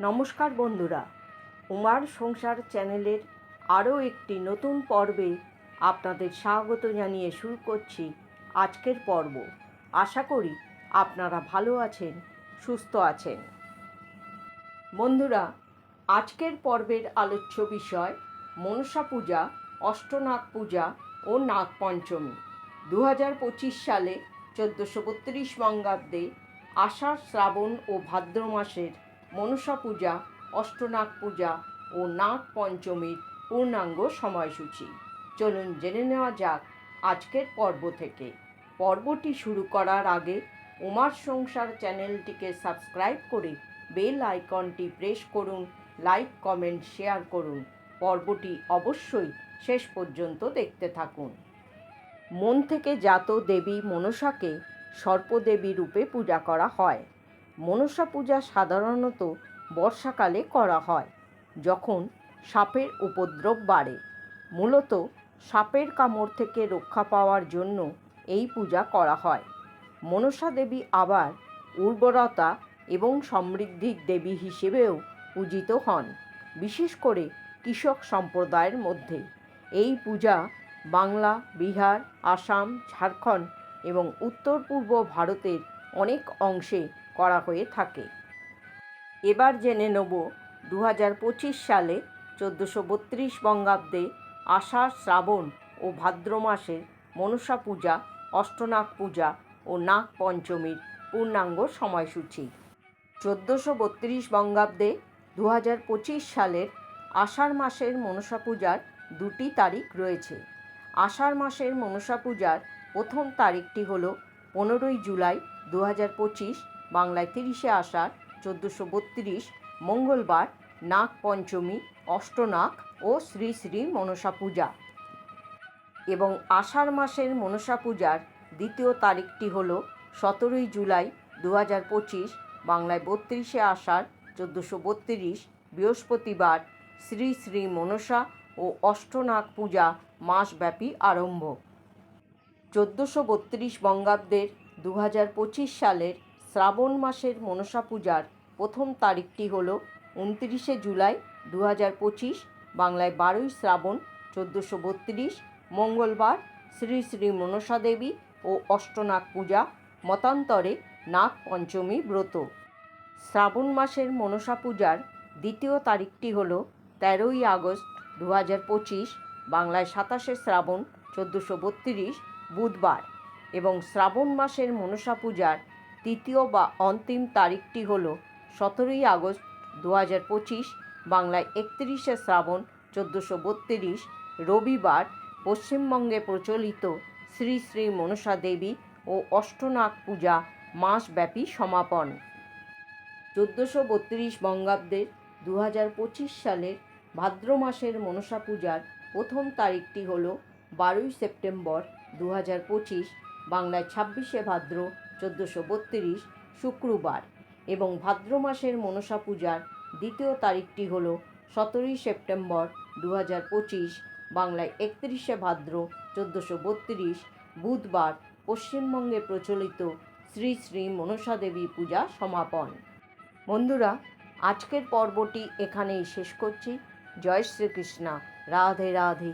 নমস্কার বন্ধুরা, উমার সংসার চ্যানেলের আরও একটি নতুন পর্বে আপনাদের স্বাগত জানিয়ে শুরু করছি আজকের পর্ব। আশা করি আপনারা ভালো আছেন, সুস্থ আছেন। বন্ধুরা, আজকের পর্বের আলোচ্য বিষয় মনসা পূজা, অষ্টনাগ পূজা ও নাগপঞ্চমী দু হাজার পঁচিশ সালে চোদ্দোশো বত্রিশ বঙ্গাব্দে আষাঢ় শ্রাবণ ও ভাদ্র মাসের মনসা পূজা, অষ্টনাগ পূজা ও নাগ পঞ্চমীর পূর্ণাঙ্গ সময়সূচি। চলুন জেনে নেওয়া যাক আজকের পর্ব থেকে। পর্বটি শুরু করার আগে উমার সংসার চ্যানেলটিকে সাবস্ক্রাইব করে বেল আইকনটি প্রেস করুন, লাইক, কমেন্ট, শেয়ার করুন। পর্বটি অবশ্যই শেষ পর্যন্ত দেখতে থাকুন। মন থেকে জাত দেবী মনসাকে সর্পদেবী রূপে পূজা করা হয়। মনসা পূজা সাধারণত বর্ষাকালে করা হয়, যখন সাপের উপদ্রব বাড়ে। মূলত সাপের কামড় থেকে রক্ষা পাওয়ার জন্য এই পূজা করা হয়। মনসা দেবী আবার উর্বরতা এবং সমৃদ্ধির দেবী হিসেবেও পূজিত হন, বিশেষ করে কৃষক সম্প্রদায়ের মধ্যে। এই পূজা বাংলা, বিহার, আসাম, ঝাড়খণ্ড এবং উত্তর পূর্ব ভারতের অনেক অংশে করা হয়ে থাকে। এবার জেনে নেব দু হাজার পঁচিশ সালে চোদ্দোশো বত্রিশ বঙ্গাব্দে আষাঢ়, শ্রাবণ ও ভাদ্র মাসের মনসা পূজা, অষ্টনাগ পূজা ও নাগ পঞ্চমীর পূর্ণাঙ্গ সময়সূচি। চোদ্দোশো বত্রিশ বঙ্গাব্দে দু হাজার পঁচিশ সালের আষাঢ় মাসের মনসা পূজার দুটি তারিখ রয়েছে। আষাঢ় মাসের মনসা পূজার প্রথম তারিখটি হলো পনেরোই জুলাই দু হাজার পঁচিশ বাংলায় তিরিশে আষাঢ়, চোদ্দোশো বত্রিশ মঙ্গলবার নাগ পঞ্চমী, অষ্টনাগ ও শ্রী শ্রী মনসা পূজা। এবং আষাঢ় মাসের মনসা পূজার দ্বিতীয় তারিখটি হল সতেরোই জুলাই দু হাজার পঁচিশ বাংলায় বত্রিশে আষাঢ়, চোদ্দোশো বত্রিশ বৃহস্পতিবার শ্রী শ্রী মনসা ও অষ্টনাগ পূজা মাসব্যাপী আরম্ভ। চোদ্দোশো বত্রিশ বঙ্গাব্দের দু হাজার পঁচিশ সালের শ্রাবণ মাসের মনসা পূজার প্রথম তারিখটি হল উনত্রিশে জুলাই দু হাজার পঁচিশ, বাংলায় বারোই শ্রাবণ চোদ্দোশো বত্রিশ, মঙ্গলবার শ্রী শ্রী মনসা দেবী ও অষ্টনাগ পূজা, মতান্তরে নাগ পঞ্চমী ব্রত। শ্রাবণ মাসের মনসা পূজার দ্বিতীয় তারিখটি হল তেরোই আগস্ট দু হাজার পঁচিশ, বাংলায় সাতাশে শ্রাবণ চোদ্দোশো বত্রিশ, বুধবার। এবং শ্রাবণ মাসের মনসা পূজার তৃতীয় বা অন্তিম তারিখটি হল সতেরোই আগস্ট দু হাজার পঁচিশ, বাংলায় একত্রিশে শ্রাবণ চোদ্দোশো বত্রিশ, রবিবার পশ্চিমবঙ্গে প্রচলিত শ্রী শ্রী মনসা দেবী ও অষ্টনাগ পূজা মাসব্যাপী সমাপন। চোদ্দোশো বত্রিশ বঙ্গাব্দের দু হাজার পঁচিশ সালের ভাদ্র মাসের মনসা পূজার প্রথম তারিখটি হল বারোই সেপ্টেম্বর দু হাজার পঁচিশ বাংলায় ছাব্বিশে ভাদ্র চোদ্দোশো বত্রিশ শুক্রবার এবং ভাদ্র মাসের মনসা পূজার দ্বিতীয় তারিখটি হল সতেরোই সেপ্টেম্বর দু হাজার পঁচিশ, বাংলায় একত্রিশে ভাদ্র চোদ্দোশো বত্রিশ, বুধবার পশ্চিমবঙ্গে প্রচলিত শ্রী শ্রী মনসা দেবী পূজা সমাপন। বন্ধুরা, আজকের পর্বটি এখানেই শেষ করছি। জয় শ্রীকৃষ্ণা। রাধে রাধে।